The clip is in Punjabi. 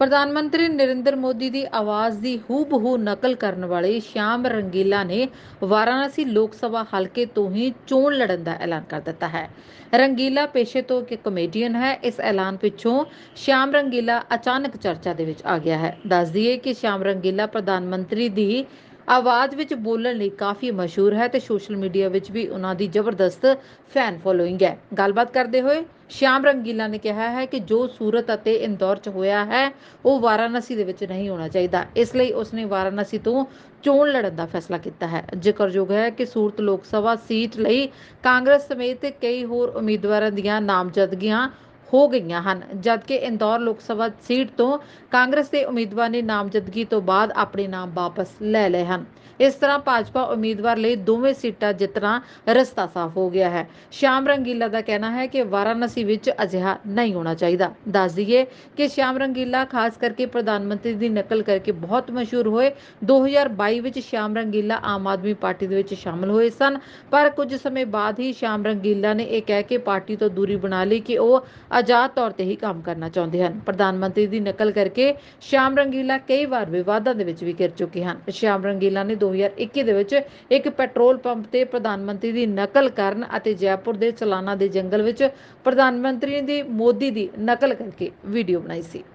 ਪ੍ਰਧਾਨ ਮੰਤਰੀ ਨਰਿੰਦਰ ਮੋਦੀ ਦੀ ਆਵਾਜ਼ ਦੀ ਹੂਬਹੂ ਨਕਲ ਕਰਨ ਵਾਲੇ ਸ਼ਿਆਮ ਰੰਗੀਲਾ ਨੇ ਵਾਰਾਣਸੀ ਲੋਕ ਸਭਾ ਹਲਕੇ ਤੋਂ ਹੀ ਚੋਣ ਲੜਨ ਦਾ ਐਲਾਨ ਕਰ ਦਿੱਤਾ ਹੈ। ਰੰਗੀਲਾ ਪੇਸ਼ੇ ਤੋਂ ਇੱਕ ਕਮੇਡੀਅਨ ਹੈ। ਇਸ ਐਲਾਨ ਪਿੱਛੋਂ ਸ਼ਿਆਮ ਰੰਗੀਲਾ ਅਚਾਨਕ ਚਰਚਾ ਦੇ ਵਿੱਚ ਆ ਗਿਆ ਹੈ। ਦੱਸ ਦਈਏ ਕਿ ਸ਼ਿਆਮ ਰੰਗੀਲਾ ਪ੍ਰਧਾਨ ਮੰਤਰੀ ਦੀ ਆਵਾਜ਼ ਵਿੱਚ ਬੋਲਣ ਲਈ ਕਾਫੀ ਮਸ਼ਹੂਰ ਹੈ ਤੇ ਸੋਸ਼ਲ ਮੀਡੀਆ ਵਿੱਚ ਵੀ ਉਹਨਾਂ ਦੀ ਜ਼ਬਰਦਸਤ ਫੈਨ ਫੋਲੋਇੰਗ ਹੈ। ਗੱਲਬਾਤ ਕਰਦੇ ਹੋਏ ਸ਼ਿਆਮ ਰੰਗੀਲਾ ਨੇ ਕਿਹਾ ਹੈ ਕਿ ਜੋ ਸੂਰਤ ਅਤੇ ਇੰਦੌਰ 'ਚ ਹੋਇਆ ਹੈ, ਉਹ ਵਾਰਾਣਸੀ ਦੇ ਵਿੱਚ ਨਹੀਂ ਹੋਣਾ ਚਾਹੀਦਾ। ਇਸ ਲਈ ਉਸਨੇ ਵਾਰਾਣਸੀ ਤੋਂ ਚੋਣ ਲੜਨ ਦਾ ਫੈਸਲਾ ਕੀਤਾ ਹੈ। ਜ਼ਿਕਰਯੋਗ ਹੈ ਕਿ ਸੂਰਤ ਲੋਕ ਸਭਾ ਸੀਟ ਲਈ ਕਾਂਗਰਸ ਸਮੇਤ ਕਈ ਹੋਰ ਉਮੀਦਵਾਰਾਂ ਦੀਆਂ ਨਾਮਜ਼ਦਗੀਆਂ ਹੋ ਗਈਆਂ ਹਨ। ਜਦਕਿ ਇੰਦੌਰ ਲੋਕ ਸਭਾ ਸੀਟ ਤੋਂ ਕਾਂਗਰਸ ਦੇ ਉਮੀਦਵਾਰ ਨੇ ਨਾਮਜ਼ਦਗੀ ਤੋਂ ਬਾਅਦ ਆਪਣੇ ਨਾਮ ਵਾਪਸ ਲੈ ਲਏ ਹਨ। ਇਸ ਤਰ੍ਹਾਂ ਭਾਜਪਾ ਉਮੀਦਵਾਰ ਲਈ ਦੋਵੇਂ ਸੀਟਾਂ ਜਿੱਤਣਾ ਰਸਤਾ ਸਾਫ਼ ਹੋ ਗਿਆ ਹੈ। ਸ਼ਿਆਮ ਰੰਗੀਲਾ ਦਾ ਕਹਿਣਾ ਹੈ ਕਿ ਵਾਰਾਣਸੀ ਵਿੱਚ ਅਜਿਹਾ ਨਹੀਂ ਹੋਣਾ ਚਾਹੀਦਾ। ਦੱਸ ਦਈਏ ਕਿ ਸ਼ਿਆਮ ਰੰਗੀਲਾ, ਖਾਸ ਕਰਕੇ ਪ੍ਰਧਾਨ ਮੰਤਰੀ ਦੀ ਨਕਲ ਕਰਕੇ ਬਹੁਤ ਮਸ਼ਹੂਰ ਹੋਏ 2022 ਵਿੱਚ ਸ਼ਾਮ ਰੰਗੀਲਾ ਆਮ ਆਦਮੀ ਪਾਰਟੀ ਦੇ ਵਿੱਚ ਸ਼ਾਮਲ ਹੋਏ ਸਨ। ਪਰ ਕੁਝ ਸਮੇਂ ਬਾਅਦ ਹੀ ਸ਼ਿਆਮ ਰੰਗੀਲਾ ਨੇ ਇਹ ਕਹਿ ਕੇ ਪਾਰਟੀ ਤੋਂ ਦੂਰੀ ਬਣਾ ਲਈ ਕਿ ਉਹ ਆਜ਼ਾਦ ਤੌਰ ਤੇ ਹੀ ਕੰਮ ਕਰਨਾ ਚਾਹੁੰਦੇ ਹਨ। ਪ੍ਰਧਾਨ ਮੰਤਰੀ ਦੀ ਨਕਲ ਕਰਕੇ ਸ਼ਿਆਮ ਰੰਗੀਲਾ ਕਈ ਵਾਰ ਵਿਵਾਦਾਂ ਦੇ ਵਿੱਚ ਵੀ ਘਿਰ ਚੁੱਕੇ ਹਨ। ਸ਼ਾਮ ਰੰਗੀਲਾ ਨੇ 2021 ਦੇ ਵਿੱਚ ਇੱਕ ਪੈਟਰੋਲ ਪੰਪ ਤੇ ਪ੍ਰਧਾਨ ਮੰਤਰੀ ਦੀ ਨਕਲ ਕਰਨ ਅਤੇ ਜੈਪੁਰ ਦੇ ਚਲਾਨਾ ਦੇ ਜੰਗਲ ਵਿੱਚ ਪ੍ਰਧਾਨ ਮੰਤਰੀ ਦੀ ਮੋਦੀ ਦੀ ਨਕਲ ਕਰਕੇ ਵੀਡੀਓ ਬਣਾਈ ਸੀ।